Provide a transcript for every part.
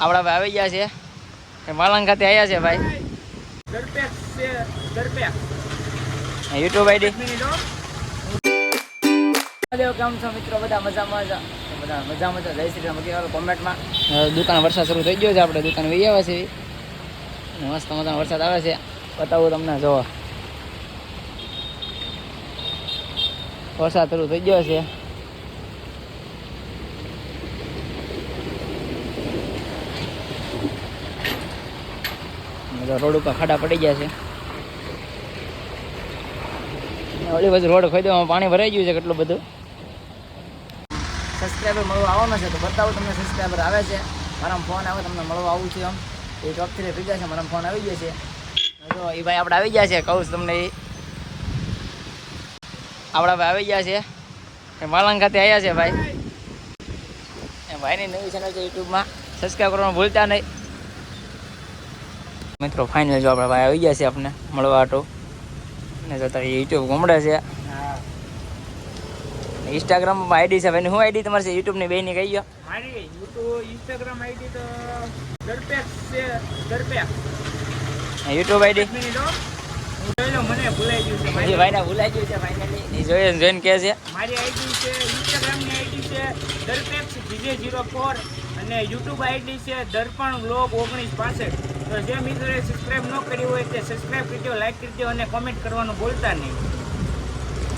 આપણા ભાઈ આવી ગયા છે. માલણ ખાતે આવ્યા છે ભાઈ. છે યુટ્યુબ આઈડી. કેમ છો મિત્રો? બધા મજામાં છે બધા મજામાં જ. જય શ્રી રામ. કોમેન્ટમાં? દુકાન વરસાદ શરૂ થઈ ગયો છે. આપણે દુકાન વહી આવ્યા છે મસ્ત મજાનો વરસાદ આવે છે. બતાવું તમને જોવો વરસાદ શરૂ થઈ ગયો છે. બધા રોડ ઉપર ખાડા પડી ગયા છે. ઓલી બાજુ રોડ ખોઈ દેવામાં પાણી ભરાઈ ગયું છે કેટલું બધું. સબસ્ક્રાઈબર મળવા આવવાનો છે તો બતાવું તમને સબસ્ક્રાઈબર આવે છે. મારા ફોન આવે, તમને મળવા આવું છું એમ. એ થઈ ગયા છે, મારા ફોન આવી ગયો છે. તો એ ભાઈ આપણે આવી ગયા છે, કહું તમને એ. આપણા ભાઈ આવી ગયા છે. એ માલંગ ખાતે આવ્યા છે ભાઈ. એ ભાઈની નવી ચેનલ છે યુટ્યુબમાં સબસ્ક્રાઈબ કરવાનું ભૂલતા નહીં. મિત્રો ફાઇનલ જો આપણા ભાઈ આવી ગયા છે આપણે મળવા તો. ને જતા યુટ્યુબ ગુમડે છે. ઇન્સ્ટાગ્રામમાં આઈડી છે ભાઈ શું આઈડી તમારે છે? બે બેની કહી ગયો? મારી યુટ્યુબ ઇન્સ્ટાગ્રામ આઈડી તો દરપેક છે દરપેક. યુટ્યુબ આઈડી મિનિટ હો. હું જોઈ લઉં, મને ભૂલાઈ ગયું છે મારી ભાઈને ભૂલાઈ ગયું છે ફાઇનલી એ જોઈએ જોઈને કહે છે. મારી આઈડી છે ઇન્સ્ટાગ્રામની આઈડી છે દરપેક જીજે જીરો ફોર. અને યુટ્યુબ આઈડી છે દર્પણ બ્લોગ ઓગણીસ પાસઠ. તો જે મિત્રોએ સબસ્ક્રાઈબ ન કર્યું હોય તે સબસ્ક્રાઈબ કરી દો લાઈક કરી દો અને કોમેન્ટ કરવાનું ભૂલતા નહીં.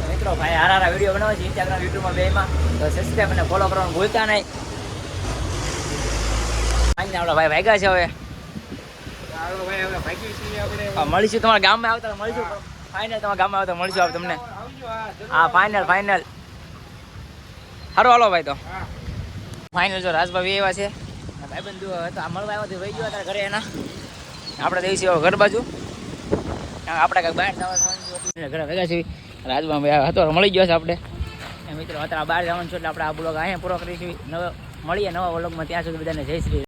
મિત્રો ભાઈ હારા હારા વીડિયો બનાવે છે ઇન્સ્ટાગ્રામ યુટ્યુબમાં બેમાં તો સબસ્ક્રાઈબ અને ફોલો કરવાનું ભૂલતા નહીં. આપણા ભાઈ ભાગ્યા છે હવે. મળીશું તમારા ગામમાં આવતા મળીશું. ફાઇનલ તમારા ગામમાં આવતા મળીશું આપણે તમને. હા ફાઇનલ ફાઇનલ સારું હાલો ભાઈ તો. ફાઇનલ જો રાજભાઈ એવા છે. ભાઈ બંધુ તો હતા મળવા આવ્યો વહી ગયો હતા ઘરે એના. આપણે છીએ ઘર બાજુ. આપણે કાંઈક બહાર જવા ઘરે ભેગા છીએ. રાજભાઈ ભાઈ હતો મળી ગયો છે આપણે. મિત્રો અત્યારે બહાર જવાનું છું, એટલે આપણે આ બ્લોગ અહીંયા પૂરો કરીશું નવો મળીએ નવા વ્લોગમાં. ત્યાં સુધી બધાને જય શ્રી